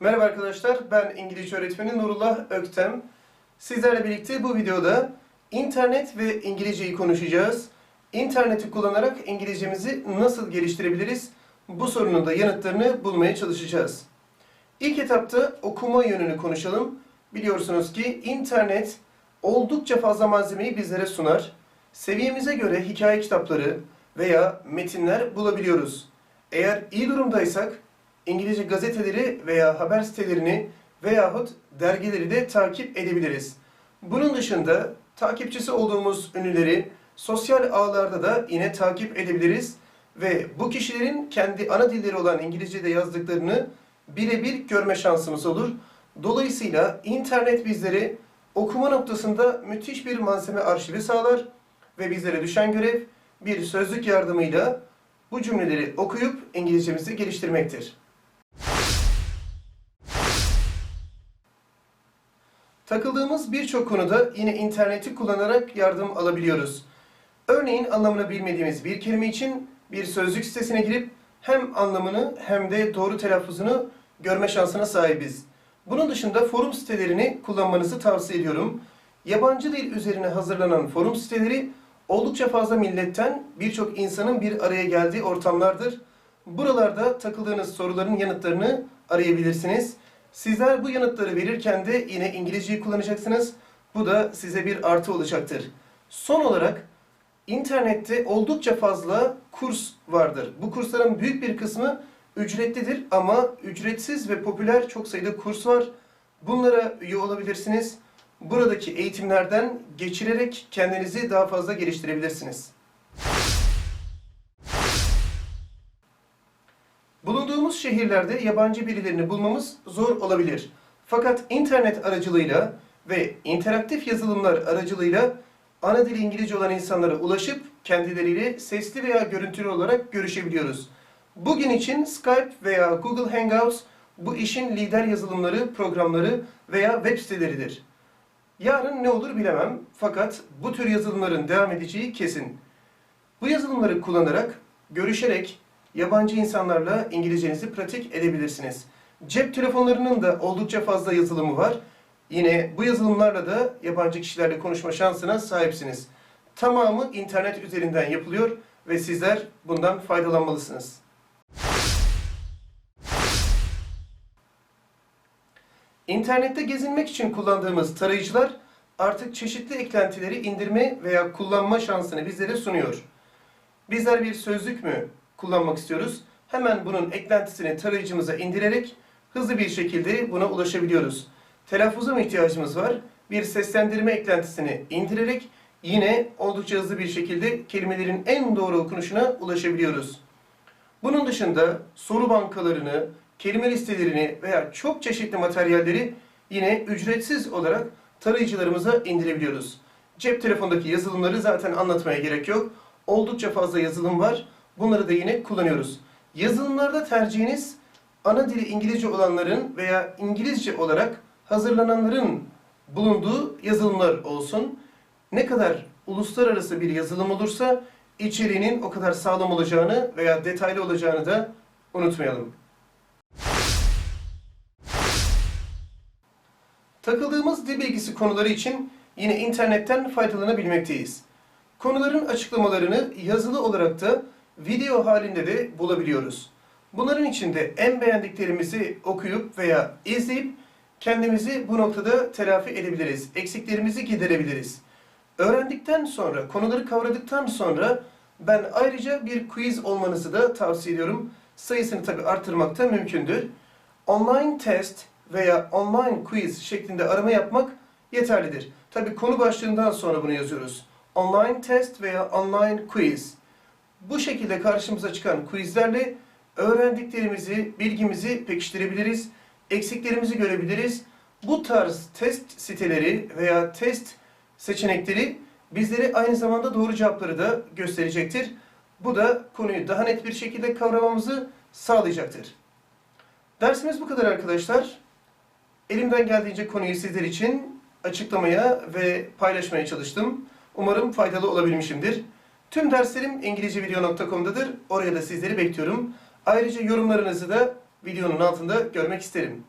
Merhaba arkadaşlar, ben İngilizce öğretmeni Nurullah Öktem. Sizlerle birlikte bu videoda internet ve İngilizceyi konuşacağız. İnterneti kullanarak İngilizcemizi nasıl geliştirebiliriz? Bu sorunun da yanıtlarını bulmaya çalışacağız. İlk etapta okuma yönünü konuşalım. Biliyorsunuz ki internet oldukça fazla malzemeyi bizlere sunar. Seviyemize göre hikaye kitapları veya metinler bulabiliyoruz. Eğer iyi durumdaysak İngilizce gazeteleri veya haber sitelerini veyahut dergileri de takip edebiliriz. Bunun dışında takipçisi olduğumuz ünlüleri sosyal ağlarda da yine takip edebiliriz ve bu kişilerin kendi ana dilleri olan İngilizce'de yazdıklarını birebir görme şansımız olur. Dolayısıyla internet bizlere okuma noktasında müthiş bir malzeme arşivi sağlar ve bizlere düşen görev bir sözlük yardımıyla bu cümleleri okuyup İngilizcemizi geliştirmektir. Takıldığımız birçok konuda yine interneti kullanarak yardım alabiliyoruz. Örneğin anlamını bilmediğimiz bir kelime için bir sözlük sitesine girip hem anlamını hem de doğru telaffuzunu görme şansına sahibiz. Bunun dışında forum sitelerini kullanmanızı tavsiye ediyorum. Yabancı dil üzerine hazırlanan forum siteleri oldukça fazla milletten birçok insanın bir araya geldiği ortamlardır. Buralarda takıldığınız soruların yanıtlarını arayabilirsiniz. Sizler bu yanıtları verirken de yine İngilizceyi kullanacaksınız. Bu da size bir artı olacaktır. Son olarak internette oldukça fazla kurs vardır. Bu kursların büyük bir kısmı ücretlidir ama ücretsiz ve popüler çok sayıda kurs var. Bunlara üye olabilirsiniz. Buradaki eğitimlerden geçirerek kendinizi daha fazla geliştirebilirsiniz. Şehirlerde yabancı birilerini bulmamız zor olabilir. Fakat internet aracılığıyla ve interaktif yazılımlar aracılığıyla ana dili İngilizce olan insanlara ulaşıp kendileriyle sesli veya görüntülü olarak görüşebiliyoruz. Bugün için Skype veya Google Hangouts bu işin lider yazılımları, programları veya web siteleridir. Yarın ne olur bilemem fakat bu tür yazılımların devam edeceği kesin. Bu yazılımları kullanarak, görüşerek yabancı insanlarla İngilizcenizi pratik edebilirsiniz. Cep telefonlarının da oldukça fazla yazılımı var. Yine bu yazılımlarla da yabancı kişilerle konuşma şansına sahipsiniz. Tamamı internet üzerinden yapılıyor ve sizler bundan faydalanmalısınız. İnternette gezinmek için kullandığımız tarayıcılar artık çeşitli eklentileri indirme veya kullanma şansını bizlere sunuyor. Bizler bir sözlük mü kullanmak istiyoruz? Hemen bunun eklentisini tarayıcımıza indirerek hızlı bir şekilde buna ulaşabiliyoruz. Telaffuza mı ihtiyacımız var? Bir seslendirme eklentisini indirerek yine oldukça hızlı bir şekilde kelimelerin en doğru okunuşuna ulaşabiliyoruz. Bunun dışında soru bankalarını, kelime listelerini veya çok çeşitli materyalleri yine ücretsiz olarak tarayıcılarımıza indirebiliyoruz. Cep telefondaki yazılımları zaten anlatmaya gerek yok. Oldukça fazla yazılım var. Bunları da yine kullanıyoruz. Yazılımlarda tercihiniz ana dili İngilizce olanların veya İngilizce olarak hazırlananların bulunduğu yazılımlar olsun. Ne kadar uluslararası bir yazılım olursa içeriğinin o kadar sağlam olacağını veya detaylı olacağını da unutmayalım. Takıldığımız dil bilgisi konuları için yine internetten faydalanabilmekteyiz. Konuların açıklamalarını yazılı olarak da video halinde de bulabiliyoruz. Bunların içinde en beğendiklerimizi okuyup veya izleyip kendimizi bu noktada telafi edebiliriz. Eksiklerimizi giderebiliriz. Öğrendikten sonra, konuları kavradıktan sonra ben ayrıca bir quiz olmanızı da tavsiye ediyorum. Sayısını tabi artırmak da mümkündür. Online test veya online quiz şeklinde arama yapmak yeterlidir. Tabi konu başlığından sonra bunu yazıyoruz. Online test veya online quiz. Bu şekilde karşımıza çıkan quizlerle öğrendiklerimizi, bilgimizi pekiştirebiliriz, eksiklerimizi görebiliriz. Bu tarz test siteleri veya test seçenekleri bizlere aynı zamanda doğru cevapları da gösterecektir. Bu da konuyu daha net bir şekilde kavramamızı sağlayacaktır. Dersimiz bu kadar arkadaşlar. Elimden geldiğince konuyu sizler için açıklamaya ve paylaşmaya çalıştım. Umarım faydalı olabilmişimdir. Tüm derslerim ingilizcevideo.com'dadır. Oraya da sizleri bekliyorum. Ayrıca yorumlarınızı da videonun altında görmek isterim.